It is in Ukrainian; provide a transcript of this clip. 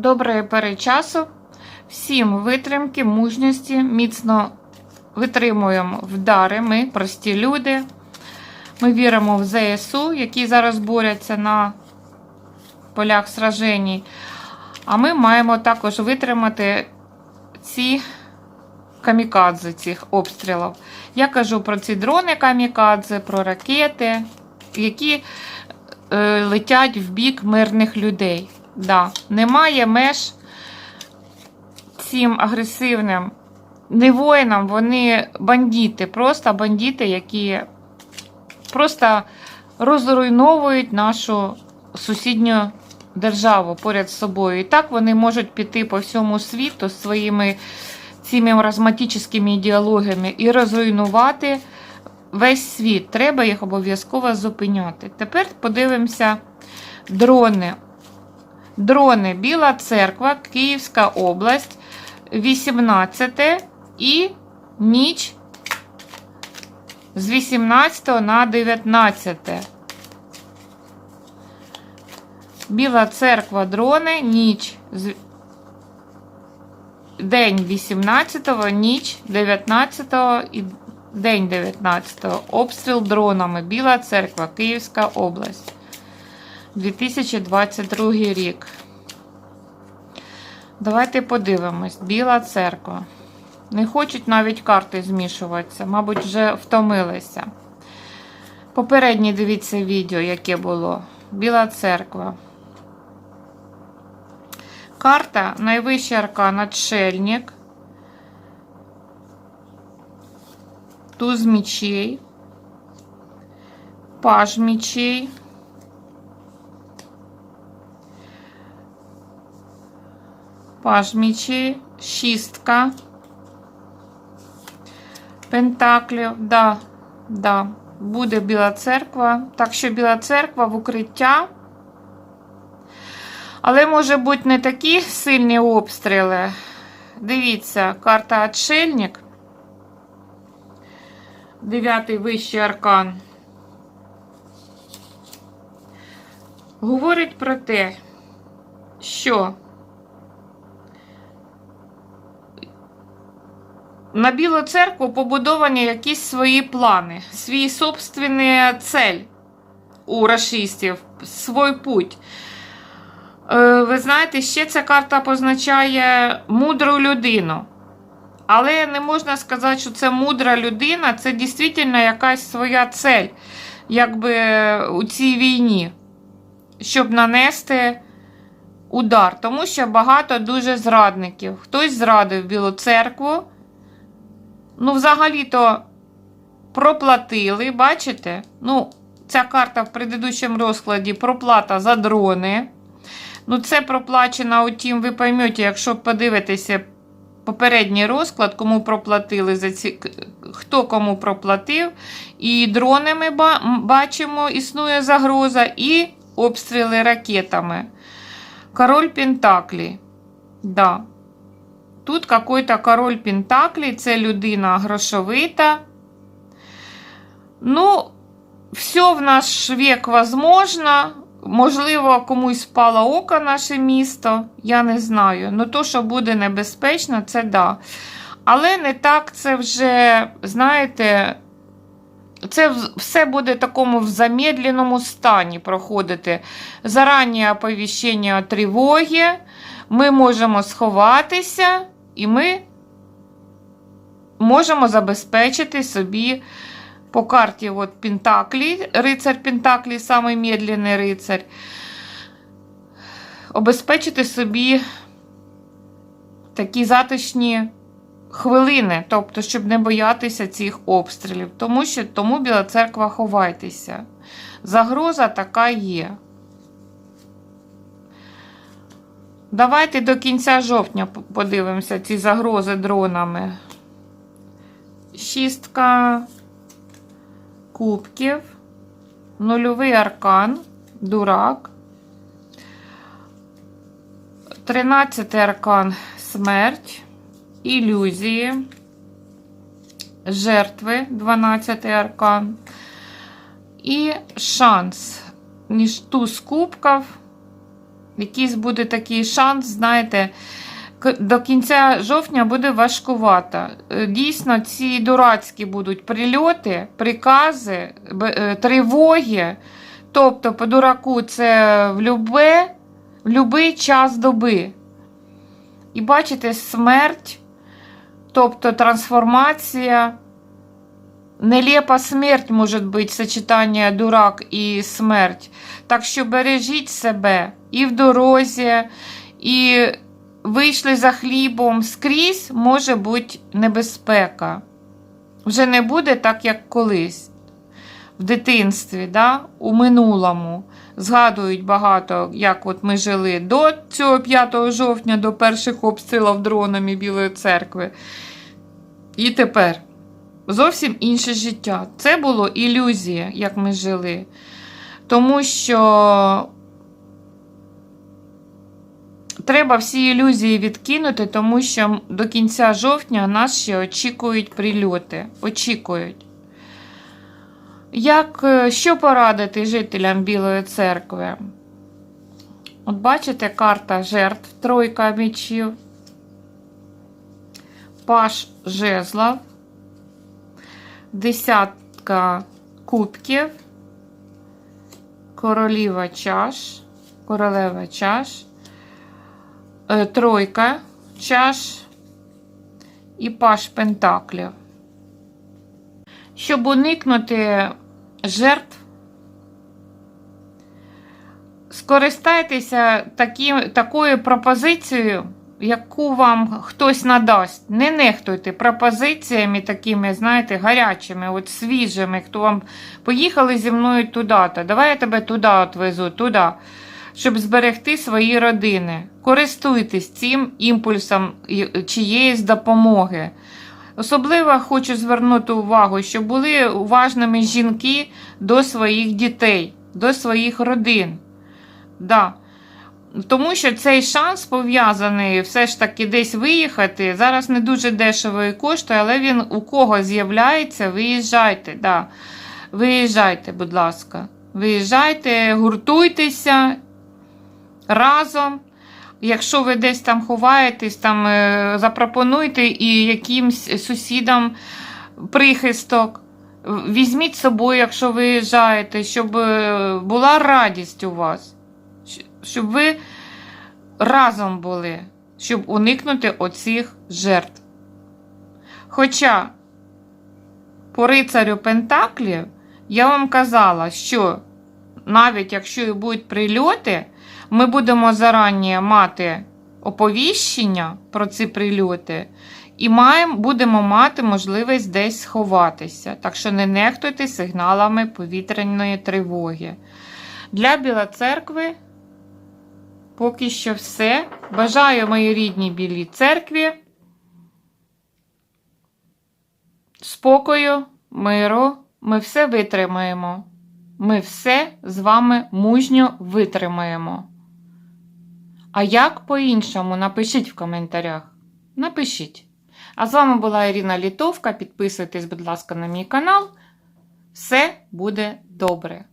Доброї перечасу. Всім витримки, мужності, міцно витримуємо вдари. Ми прості люди. Ми віримо в ЗСУ, які зараз борються на полях сраженій. А ми маємо також витримати ці камікадзе цих обстрілів. Я кажу про ці дрони камікадзе, про ракети, які е, летять в бік мирних людей. Да, Немає меж цим агресивним не воїнам, вони бандити, просто бандити, які просто розруйновують нашу сусідню державу поряд з собою. І так вони можуть піти по всьому світу своїми цими маразматичними ідеологіями і розруйнувати весь світ. Треба їх обов'язково зупиняти. Тепер подивимося дрони. Дрони Біла Церква, Київська область, 18 і ніч з 18 на 19. Біла церква дрони, ніч день 18-го, ніч 19-го і день 19-го. Обстріл дронами. Біла церква, Київська область. 2022 рік. Давайте подивимось. Біла церква. Не хочуть навіть карти змішуватися, мабуть, вже втомилися. Попереднє дивіться відео, яке було. Біла церква. Карта найвищий аркан отшельник. Туз мечей. Паж мечей. Паж мечей, шістка. Пентаклів, да, да, буде Біла церква. Так що Біла церква в укриття. Але, може бути, не такі сильні обстріли. Дивіться, карта Отшельник. Дев'ятий вищий аркан. Говорить про те, що на Білу церкву побудовані якісь свої плани, свій собственний цель у расистів, свій путь. Е, Ви знаєте, ще ця карта позначає мудру людину. Але не можна сказати, що це мудра людина, це дійсно якась своя цель, якби у цій війні, щоб нанести удар. Тому що багато дуже зрадників. Хтось зрадив Білу церкву. Ну, взагалі-то проплатили, бачите? Ну, ця карта в предыдущому розкладі проплата за дрони. Ну, це проплачено, утім, ви поймете, якщо подивитеся попередній розклад, кому проплатили за ці, хто кому проплатив. І дрони ми бачимо, існує загроза, і обстріли ракетами. Король Пентаклі. Да. Тут какой-то король Пентаклі, це людина грошовита. Ну, все в наш вік возможно. Можливо, комусь впало око наше місто, я не знаю. Ну, то, що буде небезпечно, це да. Але не так це вже, знаєте, це все буде в такому в замедленому стані проходити. Зарані оповіщення тривоги. Ми можемо сховатися, і ми можемо забезпечити собі. По карті от Пентаклі, рицар Пентаклі, самий медленний рицар. Обезпечити собі такі затишні хвилини, тобто, щоб не боятися цих обстрілів. Тому що тому Біла церква ховайтеся. Загроза така є. Давайте до кінця жовтня подивимося ці загрози дронами. Шістка кубків, нульовий аркан, дурак, тринадцятий аркан смерть, ілюзії, жертви, 12 аркан. І шанс. Ніж туз кубків. Якийсь буде такий шанс, знаєте, до кінця жовтня буде важкувато. Е, Дійсно, ці дурацькі будуть прильоти, прикази, е, тривоги. Тобто, по дураку, це в любе, в любий час доби. І бачите, смерть, тобто трансформація. Нелепа смерть може бути сочетання дурак і смерть. Так що бережіть себе і в дорозі, і вийшли за хлібом скрізь може бути небезпека. Вже не буде так, як колись. В дитинстві, да? у минулому. Згадують багато, як от ми жили до цього 5 жовтня, до перших обстрілів дронами Білої церкви. І тепер зовсім інше життя. Це було ілюзія, як ми жили. Тому що треба всі ілюзії відкинути, тому що до кінця жовтня нас ще очікують прильоти. Очікують. Як, е, що порадити жителям Білої церкви? От бачите, карта жертв, тройка мечів, паш жезлов, десятка кубків, королева чаш, королева чаш, тройка чаш і паш пентаклів. Щоб уникнути жертв, скористайтеся таким, такою пропозицією, яку вам хтось надасть. Не нехтуйте пропозиціями такими, знаєте, гарячими, от свіжими, хто вам поїхали зі мною туди-то. Давай я тебе туди отвезу, туди. Щоб зберегти свої родини. Користуйтесь цим імпульсом чиєїсь допомоги. Особливо хочу звернути увагу, щоб були уважними жінки до своїх дітей, до своїх родин. Да. Тому що цей шанс пов'язаний все ж таки десь виїхати. Зараз не дуже дешево і коштує, але він у кого з'являється, виїжджайте. Да. Виїжджайте, будь ласка. Виїжджайте, гуртуйтеся разом. Якщо ви десь там ховаєтесь, там е, запропонуйте і якимсь сусідам прихисток. Візьміть з собою, якщо виїжджаєте, щоб е, була радість у вас, щоб ви разом були, щоб уникнути оцих жертв. Хоча по рицарю Пентаклів я вам казала, що навіть якщо і будуть прильоти, ми будемо зарані мати оповіщення про ці прильоти, і маємо, будемо мати можливість десь сховатися. Так що не нехтуйте сигналами повітряної тривоги. Для Біла церкви поки що все. Бажаю моїй рідній білій церкві. Спокою, миру, ми все витримаємо. Ми все з вами мужньо витримаємо. А як по-іншому? Напишіть в коментарях. Напишіть. А з вами була Ірина Літовка. Підписуйтесь, будь ласка, на мій канал. Все буде добре.